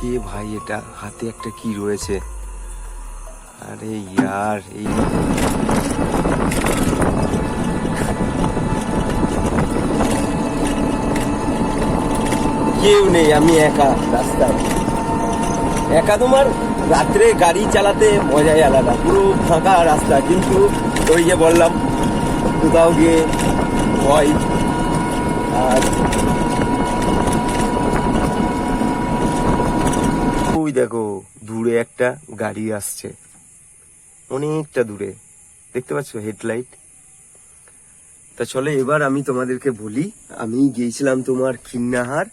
কে ভাই, এটা হাতে একটা কি রয়েছে? আরে ইয়ার, এই কেউ নেই, আমি একা রাস্তায়। একা তোমার রাত্রে গাড়ি চালাতে মজাই আলাদা, পুরো ফাঁকা রাস্তা। কিন্তু ওই যে বললাম, কোথাও গিয়ে ভয়। আর ওই দেখো, দূরে একটা গাড়ি আসছে। অনেকটা দূরে। দেখতে পাচ্ছ হেডলাইট? তা চলে, এবার আমি তোমাদেরকে বলি, আমি গিয়েছিলাম তোমার কিন্নাহার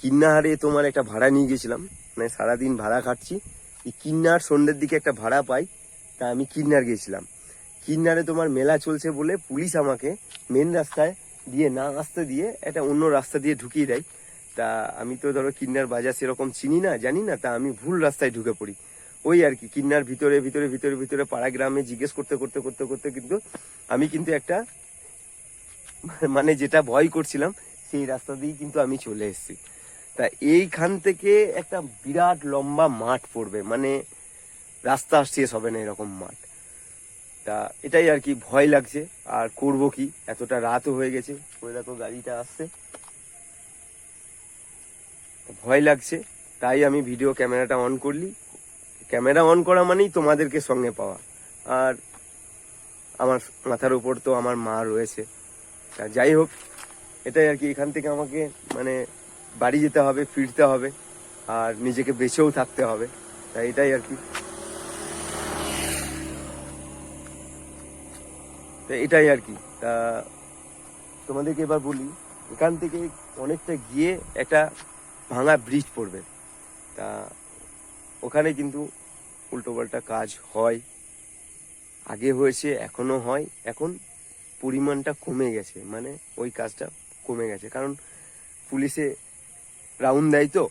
কিন্নাহারে তোমার একটা ভাড়া নিয়ে গেছিলাম মানে সারাদিন ভাড়া খাটছি এই কিন্নার সন্ধ্যের দিকে একটা ভাড়া পাই, তা আমি কিন্নার গেছিলাম কিন্নারে তোমার মেলা চলছে বলে পুলিশ আমাকে মেন রাস্তায় দিয়ে না আসতে দিয়ে একটা অন্য রাস্তা দিয়ে ঢুকিয়ে দেয়। তা আমি তো ধরো কিন্নার বাজার সেরকম চিনি না, জানি না, তা আমি ভুল রাস্তায় ঢুকে পড়ি। ওই আর কি, কিন্নার ভিতরে ভিতরে ভিতরে ভিতরে পাড়া গ্রামে জিজ্ঞেস করতে করতে করতে করতে কিন্তু আমি কিন্তু একটা মানে যেটা ভয় করছিলাম, সেই রাস্তা দিয়েই কিন্তু আমি চলে এসেছি। তা এইখান থেকে একটা বিরাট লম্বা মাঠ পড়বে মানে রাস্তা শেষ হবে না এরকম মাঠ। তা এটাই আর কি ভয় লাগছে, আর করব কি? এতটা রাতও হয়ে গেছে, ওই দেখো গাড়িটা আসছে। ভয় লাগছে, তাই আমি ভিডিও ক্যামেরাটা অন করলি। ক্যামেরা অন করা মানেই তোমাদেরকে সঙ্গে পাওয়া। আর আমার মাথার উপর তো আমার মা রয়েছে। তা যাই হোক, এটাই আর কি, এখান থেকে আমাকে মানে বাড়ি যেতে হবে, ফিরতে হবে, আর নিজেকে বেঁচেও থাকতে হবে। তাই এটাই আর কি। তো এটাই আর কি। তা তোমাদেরকে এবার বলি, এখান থেকে অনেকটা গিয়ে একটা ভাঙা ব্রিজ পড়বে। তা ওখানে কিন্তু উল্টোপাল্টা কাজ হয়। আগে হয়েছে এখনও হয়। এখন পরিমাণটা কমে গেছে। মানে ওই কাজটা কমে গেছে। কারণ পুলিশে রাউন্ড দেয় তো।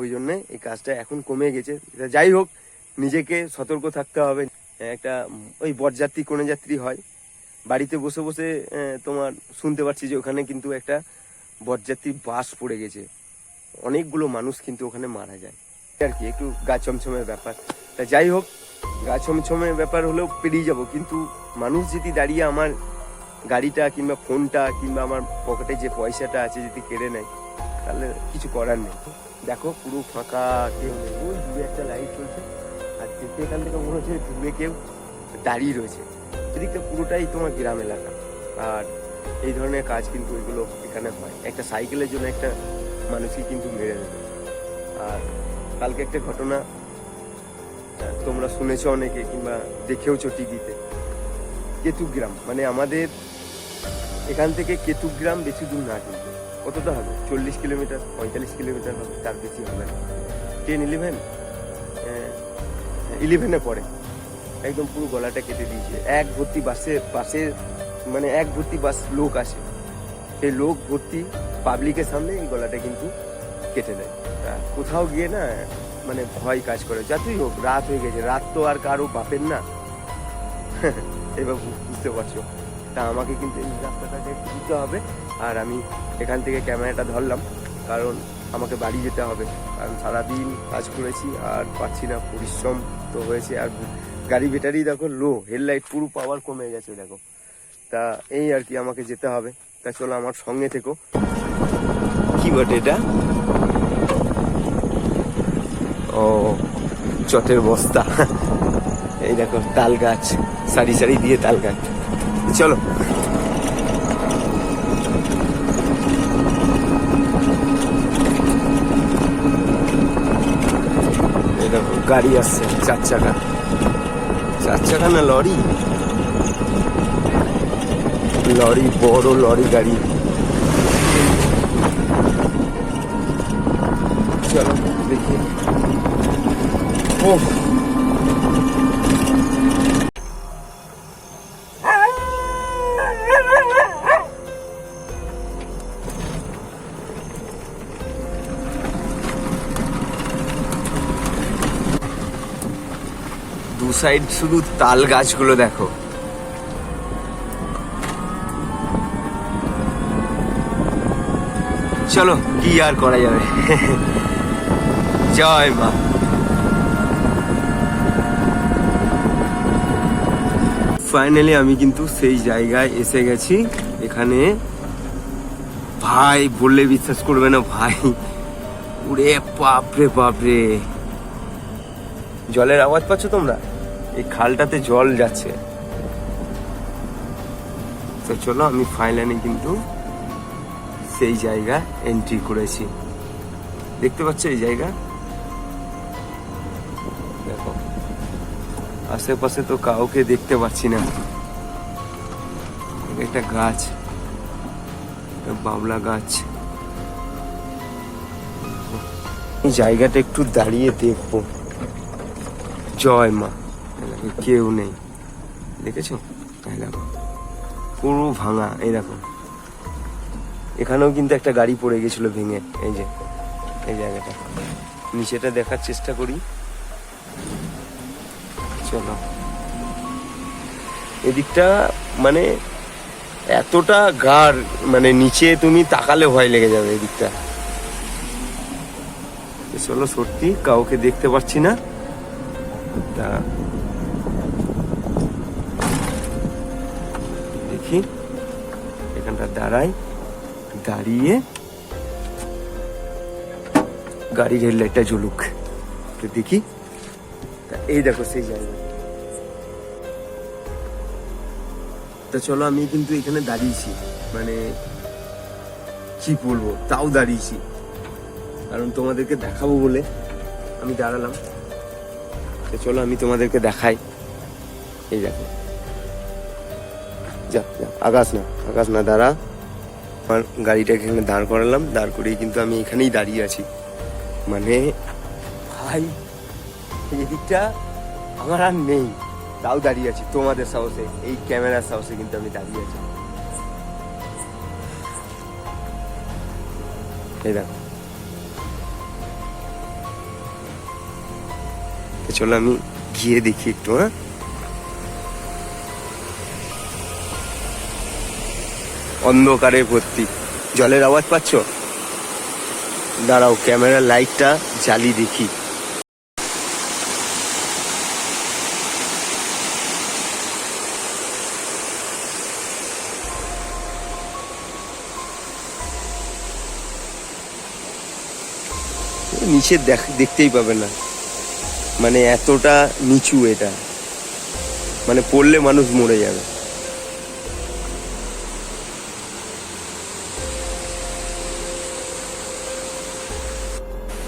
ওই জন্যে এই কাজটা এখন কমে গেছে। যাই হোক, নিজেকে সতর্ক থাকতে হবে। একটা ওই বরযাত্রী কোনে যাত্রী হয়। বাড়িতে বসে বসে তোমার শুনতে পাচ্ছি যে ওখানে কিন্তু একটা বরযাত্রী বাস পড়ে গেছে। অনেকগুলো মানুষ কিন্তু ওখানে মারা যায়। আর কি, একটু গা ছমছমের ব্যাপার। তা যাই হোক, গা ছমছমের ব্যাপার হলেও পেরিয়ে যাব, কিন্তু মানুষ যদি দাঁড়িয়ে আমার গাড়িটা কিংবা ফোনটা কিংবা আমার পকেটে যে পয়সাটা আছে যদি কেড়ে নেয়, তাহলে কিছু করার নেই। দেখো, পুরো ফাঁকা কেউ নেই। ওই দূরে একটা লাইট চলছে, আর দেখতে এখান থেকে মনে হচ্ছে দূরে কেউ দাঁড়িয়ে রয়েছে। এদিকটা পুরোটাই তোমার গ্রাম এলাকা। আর এই ধরনের কাজ কিন্তু এগুলো এখানে হয়। একটা সাইকেলের জন্য একটা মানুষকে কিন্তু মেরে দেবে আর কালকে একটা ঘটনা তোমরা শুনেছো অনেকে কিংবা দেখেওছো টিভিতে। কেতুগ্রাম মানে আমাদের এখান থেকে কেতুগ্রাম বেশি দূর না কিন্তু। কতটা হবে? চল্লিশ কিলোমিটার, পঁয়তাল্লিশ কিলোমিটার হবে, তার বেশি হবে না। টেন ইলেভেন ইলেভেনে পড়ে। একদম পুরো গলাটা কেটে দিয়েছে। এক ভর্তি বাসে বাসে মানে এক ভর্তি বাস লোক আসে। সেই লোক ভর্তি পাবলিকের সামনে এই গলাটা কিন্তু কেটে তা কোথাও গিয়ে না মানে ভয় কাজ করে। যতই হোক, রাত হয়ে গেছে। রাত তো আর কারও বাপের না। এবার বুঝতে পারছ। তা আমাকে কিন্তু এই রাস্তাটাকে দিতে হবে। আর আমি এখান থেকে ক্যামেরাটা ধরলাম। কারণ আমাকে বাড়ি যেতে হবে। কারণ সারাদিন কাজ করেছি আর পাচ্ছি না। পরিশ্রম তো হয়েছে। আর গাড়ি ব্যাটারি দেখো লো হেডলাইট পুরো পাওয়ার কমে গেছে, দেখো। তা এই আর কি আমাকে যেতে হবে। তা চলো আমার সঙ্গে থেকো। কি বটে এটা? ও, চটের বস্তা। এই দেখো, তাল গাছ। সারি সারি দিয়ে তাল গাছ। চলো। গাড়ি আসছে, চার চাকা। চার চাকা না লরি? লরি, বড় লরি গাড়ি চলো দেখি ও দু সাইড শুধু তাল গাছগুলো দেখো। চলো কি আর করা যাবে? জয় মা। ফাইনালি আমি কিন্তু সেই জায়গায় এসে গেছি। এখানে ভাই বললে বিশ্বাস করবে না ভাই। উরে বাপরে বাপরে। জলের আওয়াজ পাচ্ছ তোমরা? এই খালটাতে জল যাচ্ছে। তো চলো, আমি ফাইনালি কিন্তু সেই জায়গা এন্ট্রি করেছি। দেখতে পাচ্ছ এই জায়গা? আশেপাশে তো কাউকে দেখতে পাচ্ছি না। একটা গাছ বাবলা গাছ। জায়গাটা একটু দাঁড়িয়ে দেখব। জয় মা কেউ নেই। দেখেছ? পুরো ভাঙা, এই দেখো। এখানেও কিন্তু একটা গাড়ি পড়ে গেছিল ভেঙে, এই যে, এই জায়গাটা। নিচেটা দেখার চেষ্টা করি। চলো। এদিকটা মানে এতটা গার মানে নিচে তুমি তাকালে ভয় লেগে যাবে এদিকটা। চলো, সত্যি কাউকে দেখতে পাচ্ছি না। তা দেখি, এখানটা দাঁড়াই, দাঁড়িয়ে গাড়ির হেডলাইটটা তো দেখি এই দেখো, সেই জায়গা। তা চলো, আমি কিন্তু এখানে দাঁড়িয়েছি। মানে কি বলব, তাও দাঁড়িয়েছি। কারণ তোমাদেরকে দেখাবো বলে আমি দাঁড়ালাম। তো চলো, আমি তোমাদেরকে দেখাই। এই দেখো। যা যা, আকাশ না আকাশ না, দাঁড়া। আমার গাড়িটাকে এখানে দাঁড় করালাম। দাঁড় করিয়ে কিন্তু আমি এখানেই দাঁড়িয়ে আছি। মানে ভাই এই দিকটা আমার আর নেই। তাও দাঁড়িয়ে আছি। তোমাদের সাহসে, এই ক্যামেরার সাহসে কিন্তু আমি দাঁড়িয়ে আছি। এই দেখো। চলো আমি গিয়ে দেখি একটু হ্যাঁ? অন্ধকারে ভর্তি। জলের আওয়াজ পাচ্ছ? দাঁড়াও, ক্যামেরার লাইটটা জ্বালি দেখি। নিচে দেখ দেখতেই পাবে না। মানে এতটা নিচু এটা। মানে পড়লে মানুষ মরে যাবে।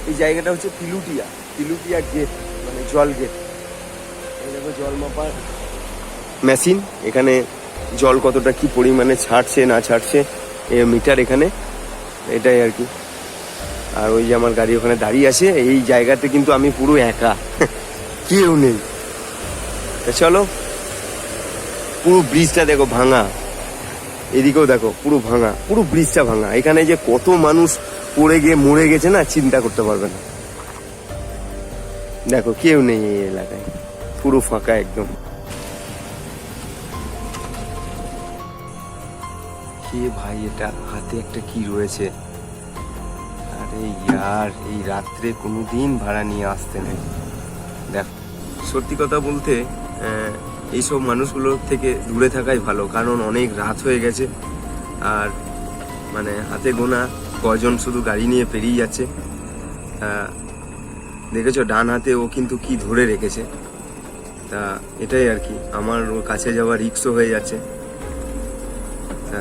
এই জায়গাটা হচ্ছে পিলুটিয়া। পিলুটিয়া গেট মানে জল গেট দেখো জল মাপার মেশিন এখানে জল কতটা কি পরিমাণে ছাড়ছে, না ছাড়ছে, এ মিটার এখানে। এটাই আর কি। আর ওই যে আমার গাড়ি ওখানে দাঁড়িয়ে আছে এই জায়গাতে কিন্তু আমি পুরো একা। কেউ নেই। তা চলো পুরো ব্রিজটা দেখো ভাঙা। এদিকেও দেখো পুরো ভাঙা পুরো ব্রিজটা ভাঙা। এখানে যে কত মানুষ পড়ে গিয়ে মরে গেছে না চিন্তা করতে পারবে না। দেখো কেউ নেই এই এলাকায়। পুরো ফাঁকা একদম। কে ভাই এটা? হাতে একটা কি রয়েছে? আরে ইয়ার এই রাত্রে কোনোদিন ভাড়া নিয়ে আসতে নেই। দেখ, সত্যি কথা বলতে এইসব মানুষগুলোর থেকে দূরে থাকাই ভালো, কারণ অনেক রাত হয়ে গেছে, আর মানে হাতে গোনা কজন শুধু গাড়ি নিয়ে পেরিয়ে যাচ্ছে। দেখেছ, ডান হাতে ও কিন্তু কি ধরে রেখেছে। তা এটাই আর কি, আমার ওর কাছে যাওয়া রিক্সও হয়ে যাচ্ছে। তা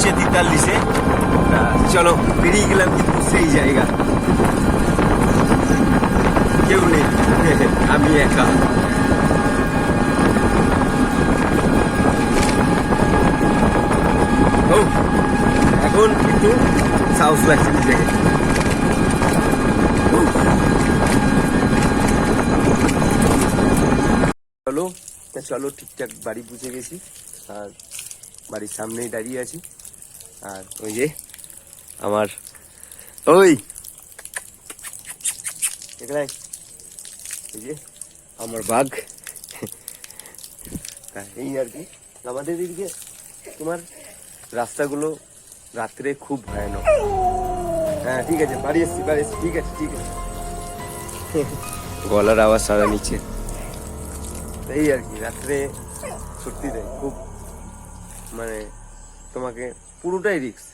ছুটছে তেতাল্লিশে। চলো, বেরিয়ে গেলাম কিন্তু সেই জায়গা। কেউ নেই। আমি একা। এখন কিন্তু সাহস লাগছে নিজেকে চলো, তা চলো, ঠিকঠাক বাড়ি পৌঁছে গেছি। আর বাড়ির সামনেই দাঁড়িয়ে আছি। আর ওই যে আমার, ওই! যে আমার বাঘ। এই আর কি। আমাদের এদিকে তোমার রাস্তাগুলো রাত্রে খুব ভয়ানক। হ্যাঁ ঠিক আছে, বাড়ি এসছি বাড়ি এসছি, ঠিক আছে ঠিক আছে। গলার আওয়াজ সারা নিচে এই আর কি, রাত্রে সত্যি তাই, খুব মানে তোমাকে পুরোটাই রিক্স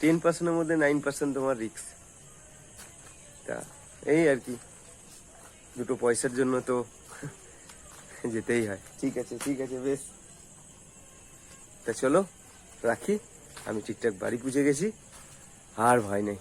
টেন পার্সেন্টের মধ্যে নাইন পার্সেন্ট তোমার রিক্স তা এই আর কি। দুটো পয়সার জন্য তো যেতেই হয়। ঠিক আছে ঠিক আছে বেশ। তা চলো রাখি। আমি ঠিকঠাক বাড়ি পুজে গেছি। আর ভয় নেই।